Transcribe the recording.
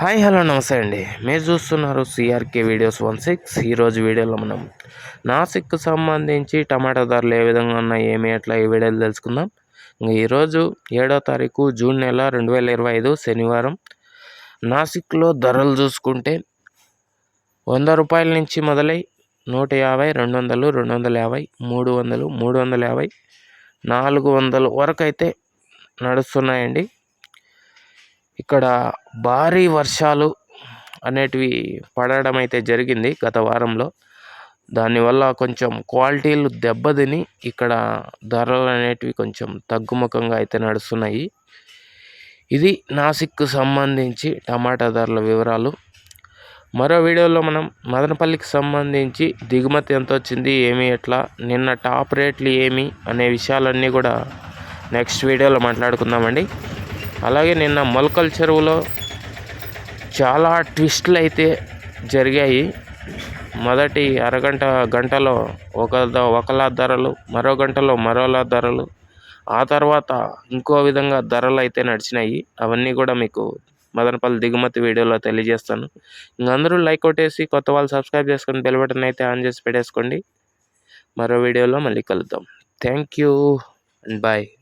Hi hello నమస్తే అండి. మీరు చూస్తున్నారు సిఆర్కే వీడియోస్ వన్ సిక్స్ ఈరోజు వీడియోలో మనం నాసిక్కు సంబంధించి టమాటా ధరలు ఏ విధంగా ఉన్నాయి ఏమి ఎట్లా ఈ వీడియోలు తెలుసుకుందాం. ఇంకా ఈరోజు ఏడో తారీఖు జూన్ నెల రెండు వేల ఇరవై ఐదు శనివారం. నాసిక్లో ధరలు చూసుకుంటే వంద రూపాయల నుంచి మొదలై నూట యాభై రెండు వందలు రెండు వందల యాభై మూడు వందలు మూడు వందల యాభై నాలుగు వందలు వరకు అయితే నడుస్తున్నాయండి. ఇక్కడ భారీ వర్షాలు అనేటివి పడడం అయితే జరిగింది గత వారంలో. దానివల్ల కొంచెం క్వాలిటీలు దెబ్బతిని ఇక్కడ ధరలు అనేటివి కొంచెం తగ్గుముఖంగా అయితే నడుస్తున్నాయి. ఇది నాసిక్కు సంబంధించి టమాటా ధరల వివరాలు. మరో వీడియోలో మనం మదనపల్లికి సంబంధించి దిగుమతి ఎంత వచ్చింది ఏమి ఎట్లా నిన్న టాప్ రేట్లు ఏమి అనే విషయాలన్నీ కూడా నెక్స్ట్ వీడియోలో మాట్లాడుకుందామండి. అలాగే నిన్న మొలకల చెరువులో చాలా ట్విస్ట్లు అయితే జరిగాయి. మొదటి అరగంట గంటలో ఒక ఒకలా ధరలు మరో గంటలో మరోలా ధరలు ఆ తర్వాత ఇంకో విధంగా ధరలు అయితే నడిచినాయి. అవన్నీ కూడా మీకు మదనపల్లి దిగుమతి వీడియోలో తెలియజేస్తాను. అందరూ లైక్ కొట్టేసి కొత్త వాళ్ళు సబ్స్క్రైబ్ చేసుకొని బెల్ బటన్ అయితే ఆన్ చేసి పెట్టేసుకోండి. మరో వీడియోలో మళ్ళీ కలుద్దాం. Thank you and bye.